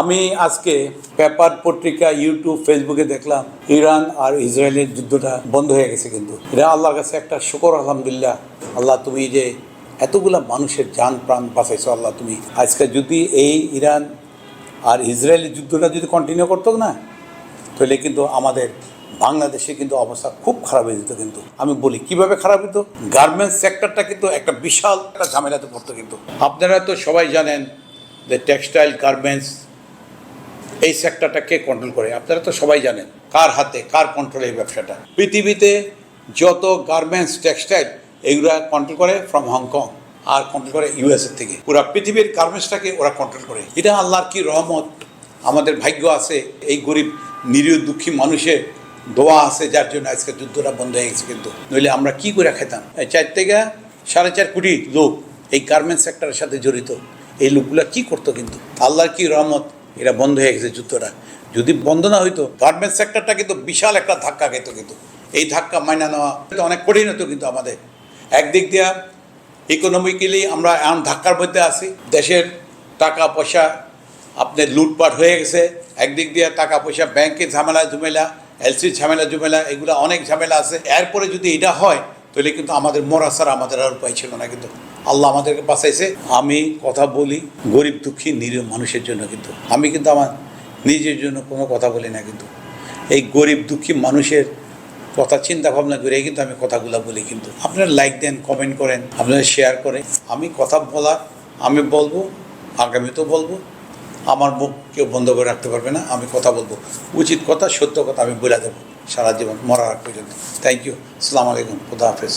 আমি আজকে পেপার পত্রিকা ইউটিউব ফেসবুকে দেখলাম ইরান আর ইসরায়েলের যুদ্ধটা বন্ধ হয়ে গেছে কিন্তু। এটা আল্লাহর কাছে একটা শুকর, আলহামদুলিল্লাহ। আল্লাহ তুমি যে এতগুলা মানুষের যান প্রাণ বাঁচাইছো আল্লাহ তুমি। আজকে যদি এই ইরান আর ইসরায়েলের যুদ্ধটা যদি কন্টিনিউ করতো না, তাহলে কিন্তু আমাদের বাংলাদেশে কিন্তু অবস্থা খুব খারাপ হয়ে যেত কিন্তু। আমি বলি, কীভাবে খারাপ হতো গার্মেন্টস সেক্টরটা কিন্তু একটা বিশাল একটা ঝামেলাতে পড়তো কিন্তু। আপনারা তো সবাই জানেন যে টেক্সটাইল গার্মেন্টস এই সেক্টরটা কে কন্ট্রোল করে? আপনারা তো সবাই জানেন, কার হাতে, কার কন্ট্রোলে এই ব্যবসাটা? পৃথিবীতে যত গার্মেন্টস টেক্সটাইল এগুলা কন্ট্রোল করে ফ্রম হংকং আর কন্ট্রোল করে ইউএসএর থেকে। পুরো পৃথিবীর গার্মেন্টসটাকে ওরা কন্ট্রোল করে। এটা আল্লাহর কি রহমত? আমাদের ভাগ্য আছে, এই গরিব, নিরীহ, দুঃখী মানুষের দোয়া আছে, যার জন্য আজকে যুদ্ধটা বন্ধ হয়ে গেছে কিন্তু। নইলে আমরা কি করে খেতাম? চার থেকে সাড়ে চার কোটি লোক এই গার্মেন্টস সেক্টরের সাথে জড়িত। এই লোকগুলা কি করতো কিন্তু? আল্লাহর কি রহমত? এটা বন্ধ হয়ে গেছে যুদ্ধটা। যদি বন্ধ না হইতো গার্মেন্টস সেক্টরটা কিন্তু বিশাল একটা ধাক্কা খেত কিন্তু। এই ধাক্কা মাইনা নেওয়া অনেক কঠিন হতো কিন্তু আমাদের। একদিক দিয়া ইকোনমিক্যালি আমরা এমন ধাক্কার মধ্যে আছি। দেশের টাকা পয়সা আপনার লুটপাট হয়ে গেছে। একদিক দিয়ে টাকা পয়সা ব্যাংকে ঝামেলা, ঝুমেলা এলসির ঝামেলা, ঝুমেলা, এগুলো অনেক ঝামেলা আছে। এরপরে যদি এটা হয়, তাহলে কিন্তু আমাদের মরা ছাড়া আমাদের আর উপায় ছিল না কিন্তু। আল্লাহ আমাদেরকে বাঁচাইছে। আমি কথা বলি, গরিব, দুঃখী, নিরীহ মানুষের জন্য কিন্তু। আমি কিন্তু আমার নিজের জন্য কোনো কথা বলি না কিন্তু। এই গরিব, দুঃখী মানুষের কথা, চিন্তা ভাবনা করে কিন্তু আমি কথাগুলো বলি কিন্তু। আপনারা লাইক দেন কমেন্ট করেন, আপনারা শেয়ার করেন। আমি কথা বলার, আমি বলব, আগামীতেও বলব। আমার মুখ কেউ বন্ধ করে রাখতে পারবে না, আমি কথা বলব। উচিত কথা, সত্য কথা আমি বলে দেবো। সারা জীবন মরার পর্যন্ত। থ্যাংক ইউ আসসালামু আলাইকুম। খুদা হাফেজ।